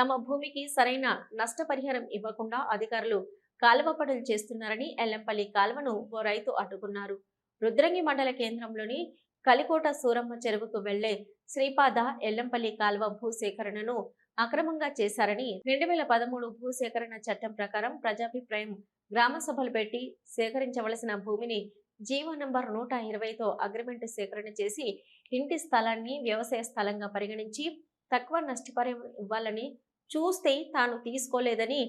తమ భూమికి సరైన నష్టపరిహారం ఇవ్వకుండా అధికారులు కాలువ పనులు చేస్తున్నారని ఎల్లంపల్లి కాలువను ఓ రైతు అడ్డుకున్నారు. రుద్రంగి మండల కేంద్రంలోని కలికోట సూరమ్మ చెరువుకు వెళ్ళే శ్రీపాద ఎల్లంపల్లి కాలువ భూసేకరణను అక్రమంగా చేశారని రెండు వేల పదమూడు భూసేకరణ చట్టం ప్రకారం ప్రజాభిప్రాయం గ్రామ సభలు పెట్టి సేకరించవలసిన భూమిని జీవో నంబర్ నూట ఇరవైతో అగ్రిమెంట్ సేకరణ చేసి ఇంటి స్థలాన్ని వ్యవసాయ స్థలంగా పరిగణించి తక్కువ నష్టపరిహారం ఇవ్వాలని చూస్తే తాను తీసుకోలేదని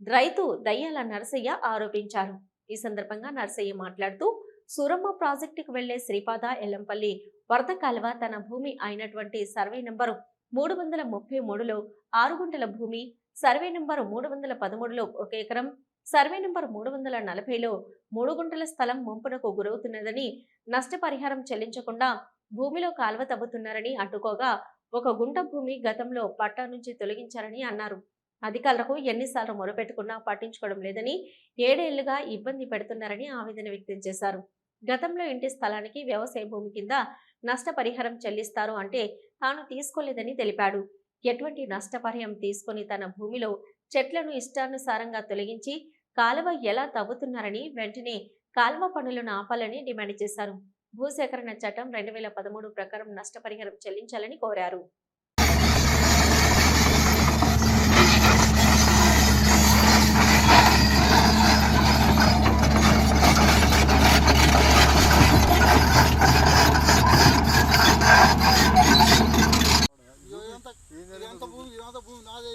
రైతు దయ్యాల నరసయ్య ఆరోపించారు. ఈ సందర్భంగా నరసయ్య మాట్లాడుతూ సూరమ్మ ప్రాజెక్టుకు వెళ్ళే శ్రీపాద ఎల్లంపల్లి వరద కాలువ తన భూమి అయినటువంటి సర్వే నంబరు మూడు వందల ముప్పై మూడులో ఆరు గుంటల భూమి సర్వే నంబరు మూడు వందల పదమూడులో ఒక ఎకరం సర్వే నంబర్ మూడు వందల నలభైలో మూడు గుంటల స్థలం ముంపునకు గురవుతున్నదని నష్టపరిహారం చెల్లించకుండా భూమిలో కాలువ తవ్వుతున్నారని అడ్డుకోగా ఒక గుంట భూమి గతంలో పట్టా నుంచి తొలగించారని అన్నారు. అధికారులకు ఎన్నిసార్లు మొరపెట్టుకున్నా పట్టించుకోవడం లేదని ఏడేళ్ళుగా ఇబ్బంది పెడుతున్నారని ఆవేదన వ్యక్తం చేశారు. గతంలో ఇంటి స్థలానికి వ్యవసాయ భూమి కింద నష్టపరిహారం చెల్లిస్తారు అంటే తాను తీసుకోలేదని తెలిపాడు. ఎటువంటి నష్టపరిహారం తీసుకొని తన భూమిలో చెట్లను ఇష్టానుసారంగా తొలగించి కాలువ ఎలా తవ్వుతున్నారని వెంటనే కాలువ పనులను ఆపాలని డిమాండ్ చేశారు. భూసేకరణ చట్టం రెండు వేల పదమూడు ప్రకారం నష్టపరిహారం చెల్లించాలని కోరారు. ఇదంతా భూమి నాదే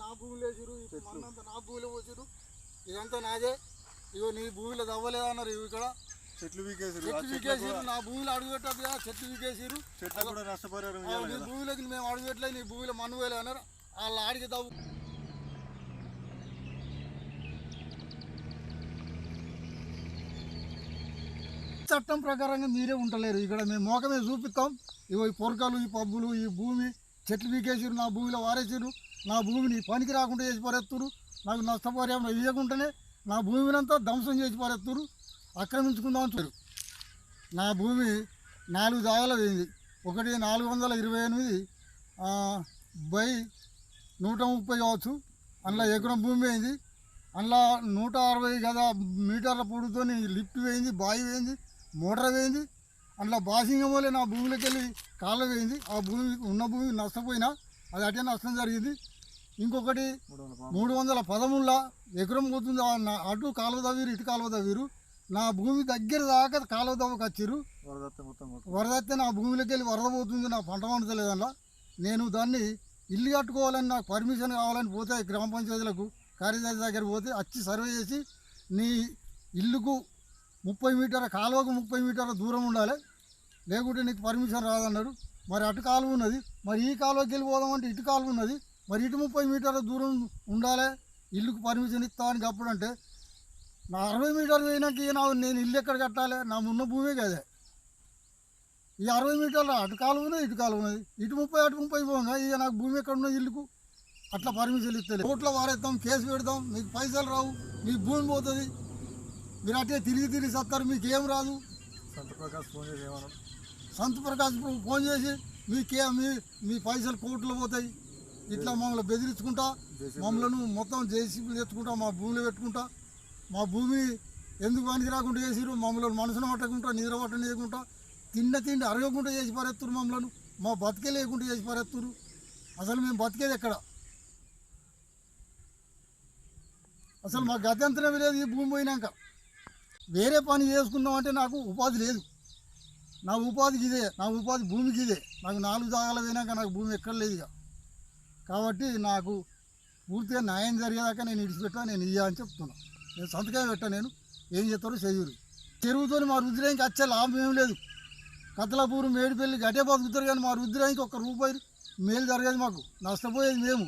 నా భూమిలో వేసిరు ఇప్పుడు మన్నంతా నా భూమిలో పోసిరు ఇదంతా నాదే. ఇగో నీ భూమిలో తవ్వలేదన్నారు ఇవి ఇక్కడ? చెట్లు వీకేసారు చెట్లు వీకేసిరు నా భూమిలో అడుగు పెట్టద్దు కదా చెట్లు వీకేసిరు చెట్లు కూడా ఇవ్వాలి నీ భూమిలోకి మేము అడుగు నీ భూమిలో మన్ను వేలే అన్నారు. వాళ్ళ ఆడికి తవ్వు. చట్టం ప్రకారంగా మీరే ఉండలేరు ఇక్కడ మేము మోకమే చూపిస్తాం. ఇగో ఈ పొరకలు ఈ పబ్బులు ఈ భూమి చెట్లు పీకేసిరు నా భూమిలో వారేసిరు నా భూమిని పనికి రాకుండా చేసి పారేస్తురు నాకు నష్టపరిహారం ఇవ్వకుండానే నా భూమినంతా ధ్వంసం చేసి పారేస్తురు ఆక్రమించుకుందాం చూరు నా భూమి నాలుగు జాగాలు అయింది ఒకటి నాలుగు వందల ఇరవై ఎనిమిది బై నూట ముప్పై కావచ్చు. అందులో ఎకరం భూమి అయింది అందులో నూట అరవై గదా మీటర్ల పొడుతో లిఫ్ట్ వేయింది బావి వేయింది మోటార్ వేయింది అందులో బాసింగమోలే నా భూమిలోకి వెళ్ళి కాళ్ళ వేయింది ఆ భూమి ఉన్న భూమి నష్టపోయినా అది అటే నష్టం జరిగింది. ఇంకొకటి మూడు వందల పదమూడులో ఎకరం పోతుంది. అటు కాలువ తవ్విరు ఇటు కాలువ తవ్విరు. నా భూమి దగ్గర దాకా కాలువ వరదత్తే మొత్తం వరద వస్తే నా భూమిలోకి వెళ్ళి వరద పోతుంది నా పంట పండుతలేదల్లా నేను దాన్ని ఇల్లు కట్టుకోవాలని నాకు పర్మిషన్ కావాలని పోతే గ్రామ పంచాయతీలకు కార్యదర్శి దగ్గర పోతే వచ్చి సర్వే చేసి నీ ఇల్లుకు ముప్పై మీటర్ల కాలువకు ముప్పై మీటర్ల దూరం ఉండాలి. లేకుంటే నీకు పర్మిషన్ రాదన్నాడు. మరి అటు కాలువ ఉన్నది. మరి ఈ కాలువకి వెళ్ళి పోదామంటే ఇటు కాలువ ఉన్నది. మరి ఇటు ముప్పై మీటర్ల దూరం ఉండాలి? ఇల్లుకు పర్మిషన్ ఇస్తామని అప్పుడంటే నా అరవై మీటర్లు పోయినాక ఇక నా నేను ఇల్లు ఎక్కడ కట్టాలి? నా ఉన్న భూమే కదా. ఈ అరవై మీటర్ల అటు కాలువ ఉన్నది ఇటు ఉన్నది. ఇటు ముప్పై అటు ముప్పై పోగా ఇక నాకు భూమి ఎక్కడ ఉన్నది ఇల్లుకు? అట్లా పర్మిషన్ ఇస్తలేదు. కోర్టులో వారేస్తాం కేసు పెడతాం మీకు పైసలు రావు మీకు భూమి పోతుంది. మీరు అట్టే తిరిగి తిరిగి సత్తారు మీకు ఏం రాదు. సంత ప్రకాష్ ఫోన్ చేసి సంత ప్రకాశ్ ఫోన్ చేసి మీకే మీ మీ పైసలు కోర్టులో పోతాయి. ఇట్లా మమ్మల్ని బెదిరించుకుంటా మమ్మల్ని మొత్తం జేసీబీలు తెచ్చుకుంటా మా భూమిలో పెట్టుకుంటా మా భూమి ఎందుకు పనికి రాకుండా చేసిరు మమ్మల్ని మనసును పట్టకుండా నిద్ర పట్టనీయకుండా తిన్న తిండి అరగకుండా చేసి పారేస్తున్నారు మమ్మల్ని. మా బతికే లేకుండా చేసి పారేస్తున్నారు అసలు మేము బతికేది ఎక్కడ? అసలు మా గత్యంతరం లేదు ఈ భూమి పోయినాక. వేరే పని చేసుకుందామంటే నాకు ఉపాధి లేదు. నా ఉపాధికి ఇదే నా ఉపాధి భూమికి ఇదే. నాకు నాలుగు జాగాలు పోయినాక నాకు భూమి ఎక్కడ లేదు ఇక. కాబట్టి నాకు పూర్తిగా న్యాయం జరిగేదాకా నేను ఇడిచిపెట్టా నేను ఇయ్యా అని చెప్తున్నా. నేను సంతకం పెట్టా నేను ఏం చేస్తారో చెయ్యరు చెరువుతో మా రుద్రానికి వచ్చే లాభం ఏం లేదు. కతలాపూరు మేడిపల్లి గట్టే బతుకుతారు కానీ మా రుద్రానికి ఒక్క రూపాయి మేలు జరగదు మాకు. నష్టపోయేది మేము.